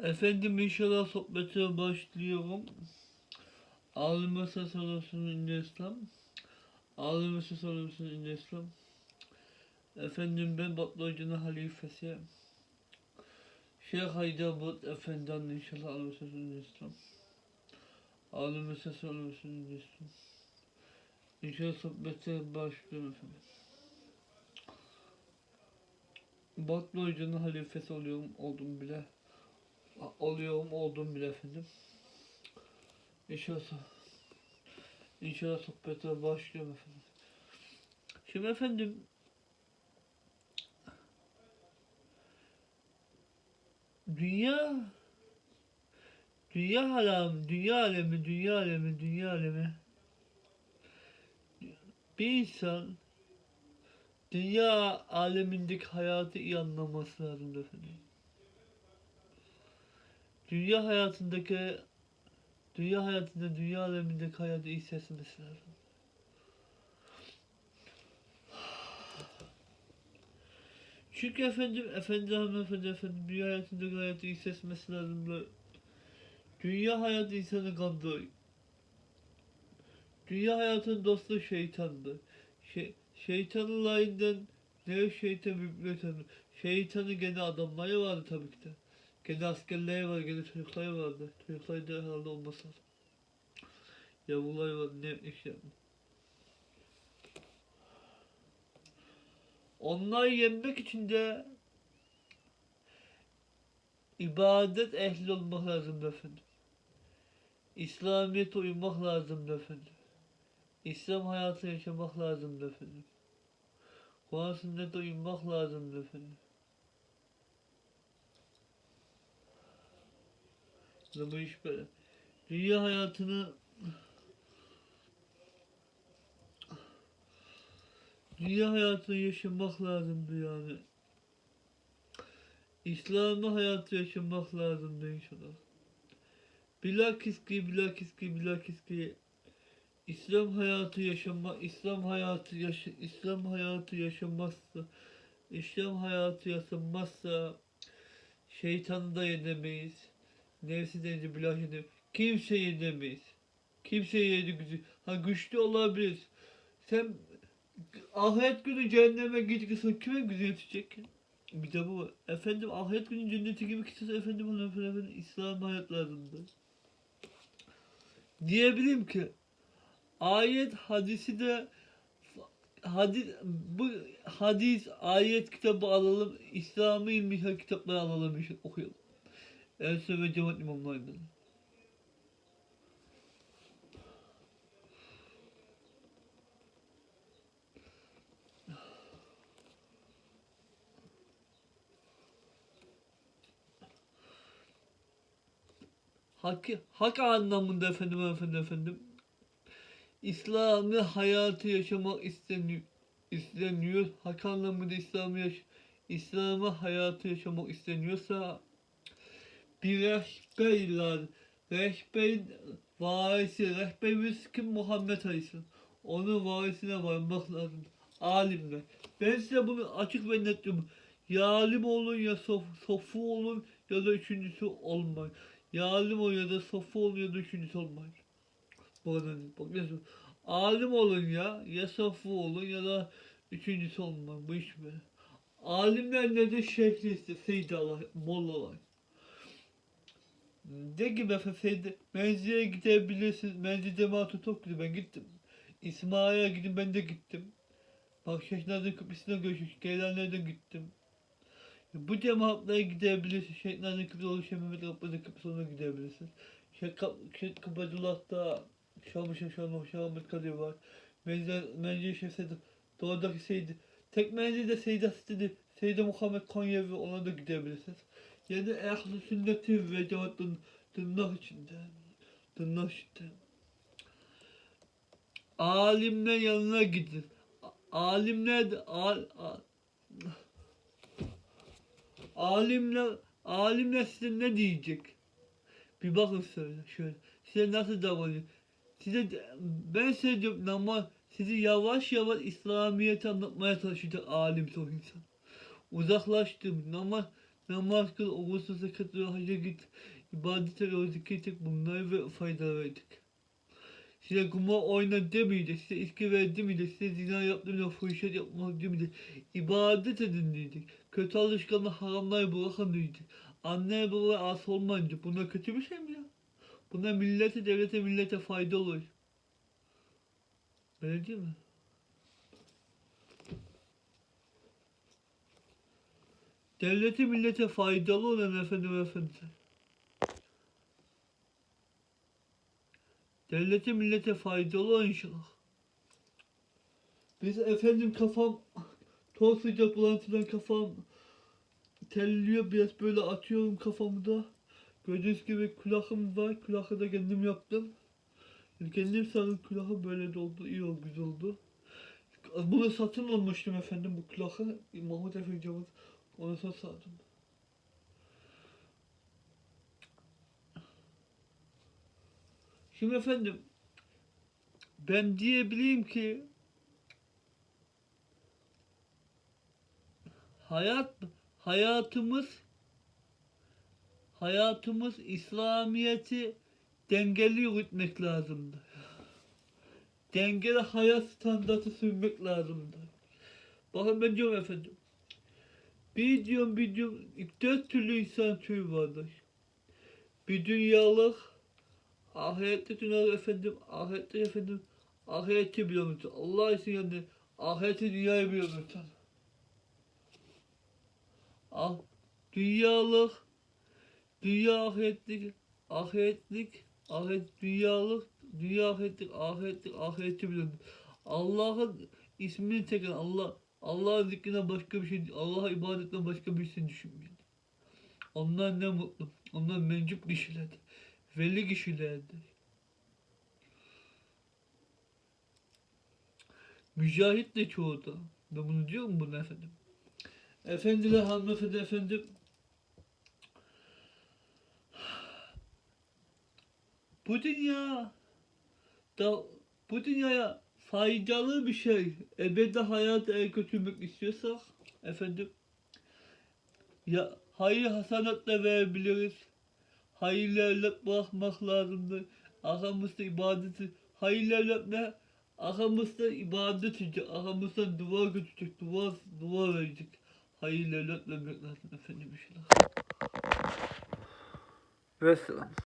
Efendim inşallah sohbete başlıyorum. Ağlama ses olursun indi İslam. Ağlama ses olursun indi İslam. Efendim ben Batlı Hoca'nın halifesi. Şeyh Haydar Efendi'nin inşallah ağlama ses indi İslam. Ağlama ses olursun indi İslam. İnşallah sohbete başlıyorum efendim. Batlı halifesi oluyorum oldum bile. Oluyorum oldum bile efendim. İnşallah İnşallah sohbete başlıyorum efendim. Şimdi efendim Dünya Dünya halam, dünya alemi, dünya alemi, dünya alemi. Bir insan dünya alemindeki hayatı iyi anlaması lazım efendim. Dünya hayatındaki dünya hayatında dünya alemindeki hayatı iyi sesmesi lazım. Çünkü efendim, efendi hanımefendi efendim dünya hayatındaki hayatı iyi sesmesi lazım. Dünya hayatı insanı kandırıyor. Dünya hayatının dostu şeytandır. Şey, şeytanın layından ne şeytan bibliotanı. Şeytanın gene adamları vardı tabii ki de. Gene askerleri var, gene çocuklar vardı. Çocuklar da herhalde olmasa. Yavrular var, ne iş yapmış. Onları yenmek için de ibadet ehli olmak lazım efendim. İslamiyet'e uymak lazım efendim. İslam hayatı yaşamak lazım efendim. Kur'an sünnete uymak lazım efendim. Bu iş böyle. Dünya hayatını Dünya hayatını yaşamak lazımdı yani. İslami hayatı yaşamak lazımdı inşallah. Bilakis ki, bilakis ki, bilakis ki İslam hayatı yaşama, İslam hayatı yaşa, İslam hayatı yaşamazsa, İslam hayatı yaşanmazsa şeytanı da yenemeyiz. Nefsi de bilah yenemeyiz. Kimse yenemeyiz. Kimse yedi. Ha güçlü olabiliriz. Sen ahiret günü cehenneme gideceksin. Kime gücü yetecek? Bir de bu. Efendim ahiret günü cenneti gibi kitap efendim hanımefendi efendim İslam hayat lazımdı. Diyebilirim ki ayet hadisi de hadis bu hadis ayet kitabı alalım İslami ilmi kitapları alalım işte, okuyalım. Ersoy ve Cevat İmamlarından. Hak, hak anlamında efendim efendim efendim. İslami hayatı yaşamak isteniyor. isteniyor. Hak anlamında İslami yaş İslami hayatı yaşamak isteniyorsa bir rehber varisi, rehberimiz kim? Muhammed Aleyhisselam. Onun varisine varmak lazım. Alimler. Ben size bunu açık ve net diyorum. Ya alim olun ya sof, sofu olun ya da üçüncüsü olmayın. Ya alim olun ya da sofu olun ya da üçüncüsü olmayın. Bu kadar. Bak ne. Alim olun ya. Ya sofu olun ya da üçüncüsü olmayın. Bu iş böyle. Alimler nedir? Şeyhli işte. Seydalar, mollalar. De gibi Seydi, menzile gidebilirsiniz. Menzil cemaati çok güzel. Ben gittim. İsmail'e gidin ben de gittim. Bak Şeyhlerden Kıbrıs'ına görüşmüş. Geylenlerden gittim. Bu cemaatlere gidebilirsiniz. Şeyhlerden Kıbrıs olur. Şeyh Mehmet Kapı'da Kıbrıs'a gidebilirsiniz. Şeyh, Kap Şeyh Kıbrıs'ta Şam-ı Şam Şam Ahmet Kadir var. Menzil, Menzil Şeyh Seyyid, Doğudaki Seyyid. Tek menzil de Seyyid Hasret'i, Seyyid Muhammed Konyevi ona da gidebilirsiniz. Yani ehli sünneti ve cemaatin tırnak içinde. Tırnak içinde. Alimler yanına gidin. Alimler de al, al, alimler alimler size ne diyecek? Bir bakın şöyle, şöyle. Size nasıl davranıyor? Size ben size diyorum ama sizi yavaş yavaş İslamiyet anlatmaya çalışacak alim o insan. Uzaklaştım ama namaz kıl, oruçlu katıl, hacca git, ibadet et, o zikir çek, bunları ve faydalar verdik. Size kumar oyna demeyecek, size içki ver demeyecek, size zina yaptığında fuhişet yapmak demeyecek. İbadet edin diyecek. Kötü alışkanlığı haramları bırakın diyecek. Anne babaya as olmayın diyecek. Bunlar kötü bir şey mi ya? Bunlar millete, devlete, millete fayda olur. Öyle değil mi? Devlete millete faydalı olan efendim efendim. Devlete millete faydalı olan inşallah. Biz efendim kafam toz sıcak bulantıdan kafam terliyor biraz böyle atıyorum kafamı da. Gördüğünüz gibi külahım var. Külahı da kendim yaptım. Kendim sarım külahı böyle de oldu. iyi oldu, güzel oldu. Bunu satın almıştım efendim bu külahı. Mahmut Efendi onu sonra sardım. Şimdi efendim ben diyebileyim ki hayat hayatımız hayatımız İslamiyeti dengeli yürütmek lazımdı. Dengeli hayat standartı sürmek lazımdı. Bakın ben diyorum efendim. Bir diyorum dört türlü insan türü vardır. Bir dünyalık, ahirette dünya efendim, ahirette efendim, ahireti biliyor musun? Allah için yani ahireti dünyayı biliyor musun? Ah, dünyalık, dünya ahiretlik, ahiretlik, ahiret dünyalık, dünya ahiretlik, ahiretlik, ahireti biliyor musun? Allah'ın ismini tekrar Allah, Allah'ın zikrine başka bir şey, Allah'a ibadetten başka bir şey düşünmeyin. Onlar ne mutlu. Onlar mencuk kişilerdir. Veli kişilerdir. Mücahit de çoğu. Ben bunu diyorum bunu efendim. Efendiler, hanımefendi efendim. Bu dünya da bu dünyaya faydalı bir şey ebedi hayat eğer götürmek istiyorsak efendim ya hayır hasanatla verebiliriz. Hayırlı evlat bırakmak lazımdır. Aramızda ibadeti, ne? Aramızda ibadet edecek, aramızda dua götürecek, dua, dua verecek. Hayırlı evlat vermek lazım efendim inşallah. Vesselam.